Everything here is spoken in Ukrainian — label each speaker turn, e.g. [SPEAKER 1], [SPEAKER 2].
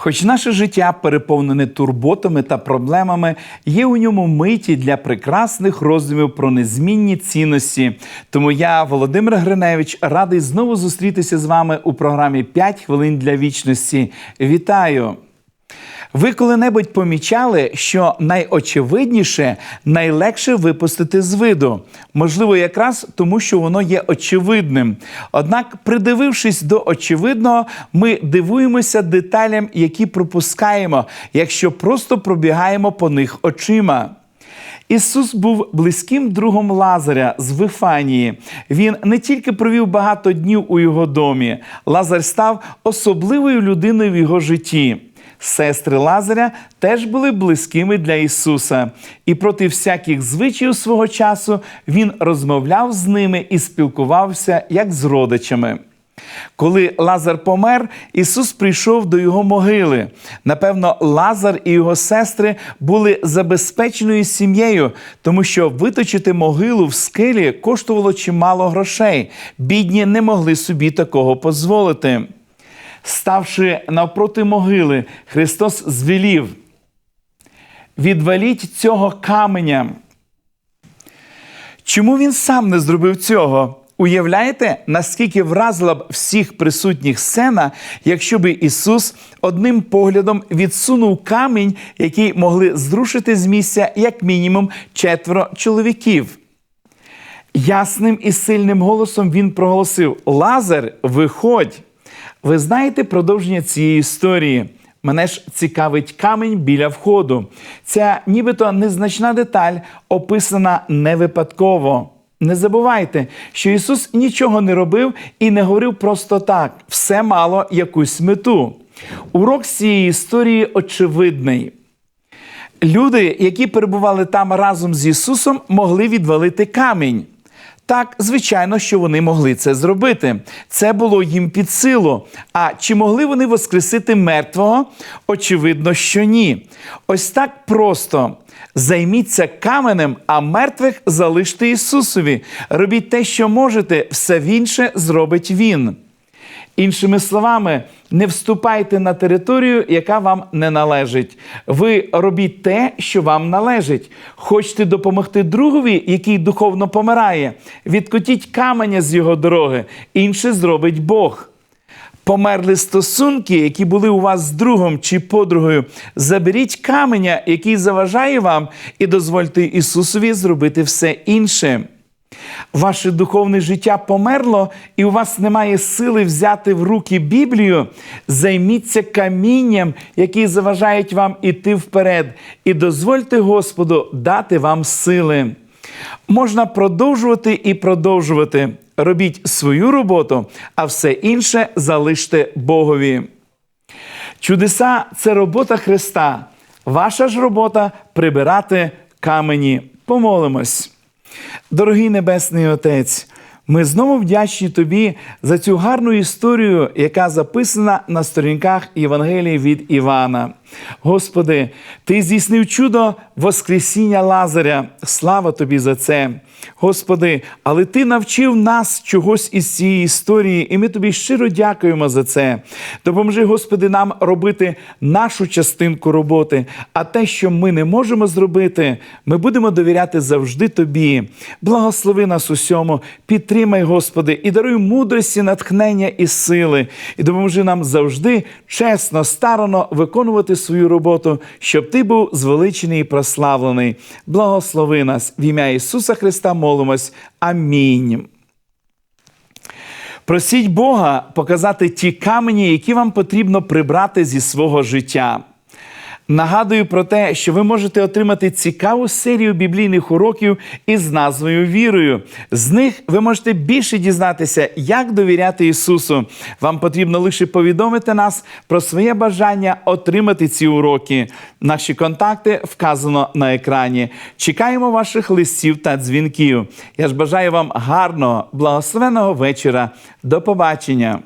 [SPEAKER 1] Хоч наше життя переповнене турботами та проблемами, є у ньому миті для прекрасних роздумів про незмінні цінності. Тому я, Володимир Гриневич, радий знову зустрітися з вами у програмі «5 хвилин для вічності. Вітаю! Ви коли-небудь помічали, що найочевидніше найлегше випустити з виду, можливо, якраз тому, що воно є очевидним. Однак, придивившись до очевидного, ми дивуємося деталям, які пропускаємо, якщо просто пробігаємо по них очима. Ісус був близьким другом Лазаря з Вифанії. Він не тільки провів багато днів у його домі, Лазар став особливою людиною в його житті. Сестри Лазаря теж були близькими для Ісуса, і проти всяких звичаїв свого часу Він розмовляв з ними і спілкувався як з родичами. Коли Лазар помер, Ісус прийшов до його могили. Напевно, Лазар і його сестри були забезпеченою сім'єю, тому що виточити могилу в скелі коштувало чимало грошей. Бідні не могли собі такого дозволити. Ставши навпроти могили, Христос звелів: відваліть цього каменя. Чому він сам не зробив цього? Уявляєте, наскільки вразила б всіх присутніх сцена, якщо би Ісус одним поглядом відсунув камінь, який могли зрушити з місця як мінімум четверо чоловіків. Ясним і сильним голосом він проголосив: Лазар, виходь! Ви знаєте продовження цієї історії. Мене ж цікавить камінь біля входу. Ця нібито незначна деталь описана не випадково. Не забувайте, що Ісус нічого не робив і не говорив просто так. Все мало якусь мету. Урок з цієї історії очевидний. Люди, які перебували там разом з Ісусом, могли відвалити камінь. Так, звичайно, що вони могли це зробити. Це було їм під силу. А чи могли вони воскресити мертвого? Очевидно, що ні. Ось так просто. Займіться каменем, а мертвих залиште Ісусові. Робіть те, що можете, все інше зробить Він. Іншими словами, не вступайте на територію, яка вам не належить. Ви робіть те, що вам належить. Хочете допомогти другові, який духовно помирає. Відкотіть каменя з його дороги, інше зробить Бог. Померли стосунки, які були у вас з другом чи подругою. Заберіть каменя, який заважає вам, і дозвольте Ісусові зробити все інше. Ваше духовне життя померло, і у вас немає сили взяти в руки Біблію. Займіться камінням, які заважають вам іти вперед, і дозвольте Господу дати вам сили. Можна продовжувати і продовжувати. Робіть свою роботу, а все інше залиште Богові. Чудеса це робота Христа. Ваша ж робота прибирати камені. Помолимось. Дорогий Небесний Отець, ми знову вдячні Тобі за цю гарну історію, яка записана на сторінках Євангелії від Івана. Господи, Ти здійснив чудо Воскресіння Лазаря. Слава Тобі за це. Господи, але Ти навчив нас чогось із цієї історії, і ми тобі щиро дякуємо за це. Допоможи, Господи, нам робити нашу частинку роботи, а те, що ми не можемо зробити, ми будемо довіряти завжди Тобі. Благослови нас усьому, підтримай, Господи, і даруй мудрості, натхнення і сили, і допоможи нам завжди чесно, старано виконувати свою роботу, щоб Ти був звеличений і прославлений. Благослови нас в ім'я Ісуса Христа молимось. Амінь. Просіть Бога показати ті камені, які вам потрібно прибрати зі свого життя. Нагадую про те, що ви можете отримати цікаву серію біблійних уроків із назвою Вірою. З них ви можете більше дізнатися, як довіряти Ісусу. Вам потрібно лише повідомити нас про своє бажання отримати ці уроки. Наші контакти вказано на екрані. Чекаємо ваших листів та дзвінків. Я ж бажаю вам гарного, благословеного вечора. До побачення!